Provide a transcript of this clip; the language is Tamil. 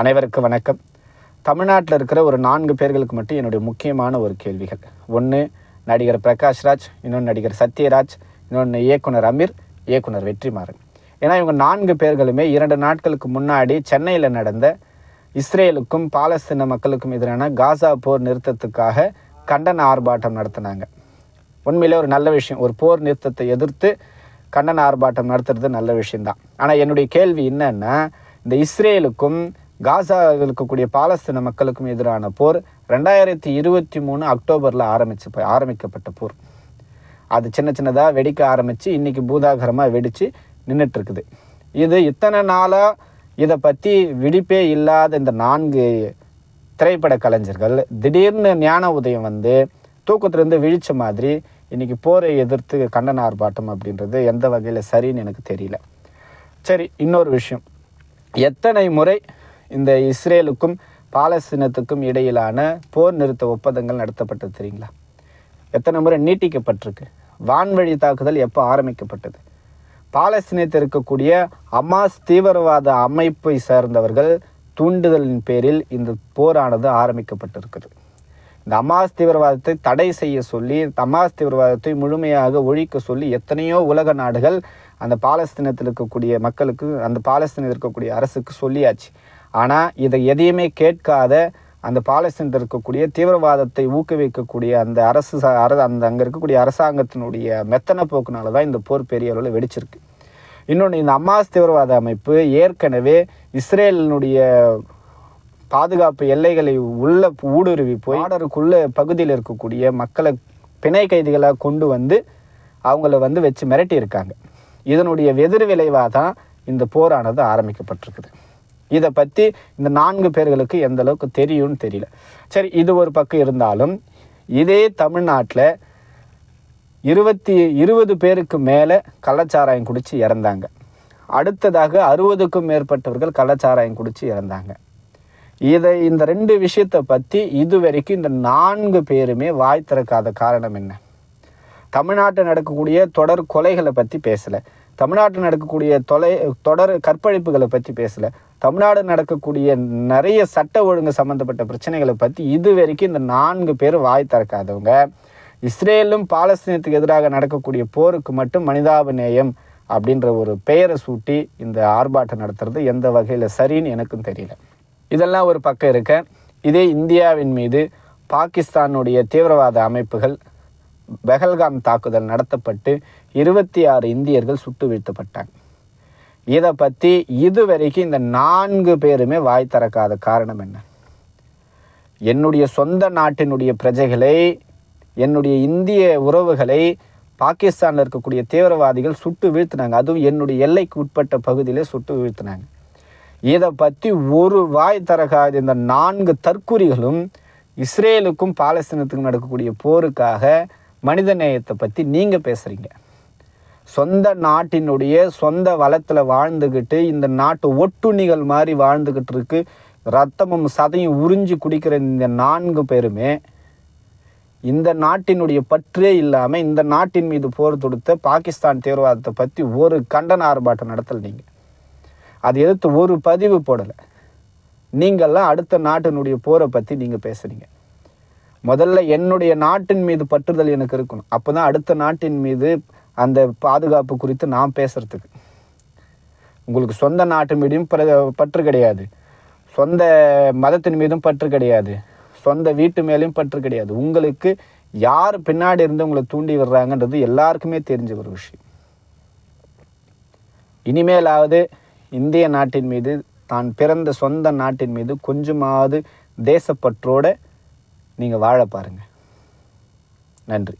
அனைவருக்கும் வணக்கம். தமிழ்நாட்டில் இருக்கிற ஒரு நான்கு பேர்களுக்கு மட்டும் என்னுடைய முக்கியமான ஒரு கேள்விகள். ஒன்று நடிகர் பிரகாஷ்ராஜ் இன்னொன்று நடிகர் சத்யராஜ் இன்னொன்று இயக்குனர் அமீர் இயக்குனர் வெற்றிமாறன். ஏன்னா இவங்க நான்கு பேர்களுமே இரண்டு நாட்களுக்கு முன்னாடி சென்னையில் நடந்த இஸ்ரேலுக்கும் பாலஸ்தீன மக்களுக்கும் எதிரான காசா போர் நிறுத்தத்துக்காக கண்டன ஆர்ப்பாட்டம் நடத்தினாங்க. உண்மையிலே ஒரு நல்ல விஷயம். ஒரு போர் நிறுத்தத்தை எதிர்த்து கண்டன ஆர்ப்பாட்டம் நடத்துறது நல்ல விஷயம்தான். ஆனால் என்னுடைய கேள்வி என்னன்னா இந்த இஸ்ரேலுக்கும் காசாவில் இருக்கக்கூடிய பாலஸ்தீன மக்களுக்கும் எதிரான போர் ரெண்டாயிரத்தி இருபத்தி மூணு அக்டோபரில் ஆரம்பிச்சு ஆரம்பிக்கப்பட்ட போர். அது சின்ன சின்னதாக வெடிக்க ஆரம்பித்து இன்றைக்கி பூதாகரமாக வெடித்து நின்றுட்டுருக்குது இது இத்தனை நாளாக இதை பற்றி விடிப்பே இல்லாத இந்த நான்கு திரைப்பட கலைஞர்கள் திடீர்னு ஞான உதயம் வந்து தூக்கத்திலேருந்து விழித்த மாதிரி இன்றைக்கி போரை எதிர்த்து கண்டன ஆர்ப்பாட்டம் அப்படின்றது எந்த வகையில் சரின்னு எனக்கு தெரியல. சரி இன்னொரு விஷயம். எத்தனை முறை இந்த இஸ்ரேலுக்கும் பாலஸ்தீனத்துக்கும் இடையிலான போர் நிறுத்த ஒப்பந்தங்கள் நடத்தப்பட்டது தெரியுங்களா? எத்தனை முறை நீட்டிக்கப்பட்டிருக்கு? வான்வழி தாக்குதல் எப்போ ஆரம்பிக்கப்பட்டது? பாலஸ்தீனத்தில் இருக்கக்கூடிய அமாஸ் தீவிரவாத அமைப்பை சேர்ந்தவர்கள் தூண்டுதலின் பேரில் இந்த போரானது ஆரம்பிக்கப்பட்டிருக்குது. இந்த அமாஸ் தீவிரவாதத்தை தடை செய்ய சொல்லி அமாஸ் தீவிரவாதத்தை முழுமையாக ஒழிக்க சொல்லி எத்தனையோ உலக நாடுகள் அந்த பாலஸ்தீனத்தில் இருக்கக்கூடிய மக்களுக்கு அந்த பாலஸ்தீனத்தில் இருக்கக்கூடிய அரசுக்கு சொல்லியாச்சு. ஆனால் இதை எதையுமே கேட்காத அந்த பாலஸ்தீனத்தில் இருக்கக்கூடிய தீவிரவாதத்தை ஊக்குவிக்கக்கூடிய அந்த அரசு அந்த அங்கே இருக்கக்கூடிய அரசாங்கத்தினுடைய மெத்தன போக்குனால தான் இந்த போர் பெரிய அளவில் வெடிச்சிருக்கு. இன்னொன்று இந்த அம்மாஸ் தீவிரவாத அமைப்பு ஏற்கனவே இஸ்ரேலினுடைய பாதுகாப்பு எல்லைகளை உள்ள ஊடுருவி போய் ஆர்டருக்குள்ள பகுதியில் இருக்கக்கூடிய மக்களை பிணை கைதிகளாக கொண்டு வந்து அவங்கள வந்து வச்சு மிரட்டியிருக்காங்க. இதனுடைய எதிர் விளைவாக தான் இந்த போரானது ஆரம்பிக்கப்பட்டிருக்குது. இதை பற்றி இந்த நான்கு பேர்களுக்கு எந்த அளவுக்கு தெரியும்னு தெரியல. சரி இது ஒரு பக்கம் இருந்தாலும் இதே தமிழ்நாட்டில் இருபத்தி இருபது பேருக்கு மேலே கள்ளச்சாராயம் குடித்து இறந்தாங்க. அடுத்ததாக அறுபதுக்கும் மேற்பட்டவர்கள் கள்ளச்சாராயம் குடித்து இறந்தாங்க. இதை இந்த ரெண்டு விஷயத்தை பற்றி இதுவரைக்கும் இந்த நான்கு பேருமே வாய் திறக்காத காரணம் என்ன? தமிழ்நாட்டில் நடக்கக்கூடிய தொடர் கொலைகளை பற்றி பேசலை. தமிழ்நாட்டில் நடக்கக்கூடிய தொலை தொடர் கற்பழிப்புகளை பற்றி பேசலை. தமிழ்நாடு நடக்கக்கூடிய நிறைய சட்ட ஒழுங்கு சம்மந்தப்பட்ட பிரச்சனைகளை பற்றி இது வரைக்கும் இந்த நான்கு பேர் வாய் திறக்காதவங்க. இஸ்ரேலும் பாலஸ்தீனத்துக்கு எதிராக நடக்கக்கூடிய போருக்கு மட்டும் மனிதாபநேயம் அப்படின்ற ஒரு பெயரை சூட்டி இந்த ஆர்ப்பாட்டம் நடத்துறது எந்த வகையில் சரின்னு எனக்கும் தெரியல. இதெல்லாம் ஒரு பக்கம் இருக்க. இதே இந்தியாவின் மீது பாகிஸ்தானுடைய தீவிரவாத அமைப்புகள் பெஹல்காம் தாக்குதல் நடத்தப்பட்டு இருபத்தி ஆறு இந்தியர்கள் சுட்டு வீழ்த்தப்பட்டாங்க. இதை பற்றி இதுவரைக்கும் இந்த நான்கு பேருமே வாய் திறக்காத காரணம் என்ன? என்னுடைய சொந்த நாட்டினுடைய பிரஜைகளை என்னுடைய இந்திய உறவுகளை பாகிஸ்தானில் இருக்கக்கூடிய தீவிரவாதிகள் சுட்டு வீழ்த்தினாங்க. அதுவும் என்னுடைய எல்லைக்கு உட்பட்ட பகுதியிலே சுட்டு வீழ்த்தினாங்க. இதை பற்றி ஒரு வாய் திறக்காத இந்த நான்கு தற்குறிகளும் இஸ்ரேலுக்கும் பாலஸ்தீனத்துக்கும் நடக்கக்கூடிய போருக்காக மனித நேயத்தை பற்றி நீங்கள் பேசுகிறீங்க சொந்த நாட்டினுடைய சொந்த வளத்தில் வாழ்ந்துக்கிட்டு இந்த நாட்டு ஒட்டுணிகள் மாதிரி வாழ்ந்துக்கிட்டு இருக்கு. ரத்தமும் சதையும் உறிஞ்சி குடிக்கிற இந்த நான்கு பேருமே இந்த நாட்டினுடைய பற்றே இல்லாமல் இந்த நாட்டின் மீது போர் தொடுத்த பாகிஸ்தான் தீவிரவாதத்தை பற்றி ஒரு கண்டன ஆர்ப்பாட்டம் நடத்தல நீங்கள் அது எதிர்த்து ஒரு பதிவு போடலை. நீங்கள்லாம் அடுத்த நாட்டினுடைய போரை பற்றி நீங்கள் பேசுகிறீங்க முதல்ல என்னுடைய நாட்டின் மீது பற்றுதல் எனக்கு இருக்கணும். அப்போ தான் அடுத்த நாட்டின் மீது அந்த பாதுகாப்பு குறித்து நான் பேசுகிறதுக்கு உங்களுக்கு சொந்த நாட்டு மீதும் பற்று கிடையாது. சொந்த மதத்தின் மீதும் பற்று கிடையாது. சொந்த வீட்டு மேலேயும் பற்று கிடையாது. உங்களுக்கு யார் பின்னாடி இருந்து உங்களை தூண்டி விடுறாங்கன்றது எல்லாருக்குமே தெரிஞ்ச ஒரு விஷயம். இனிமேலாவது இந்திய நாட்டின் மீது தான் பிறந்த சொந்த நாட்டின் மீது கொஞ்சமாவது தேசப்பற்றோட நீங்கள் வாழ பாருங்கள் நன்றி.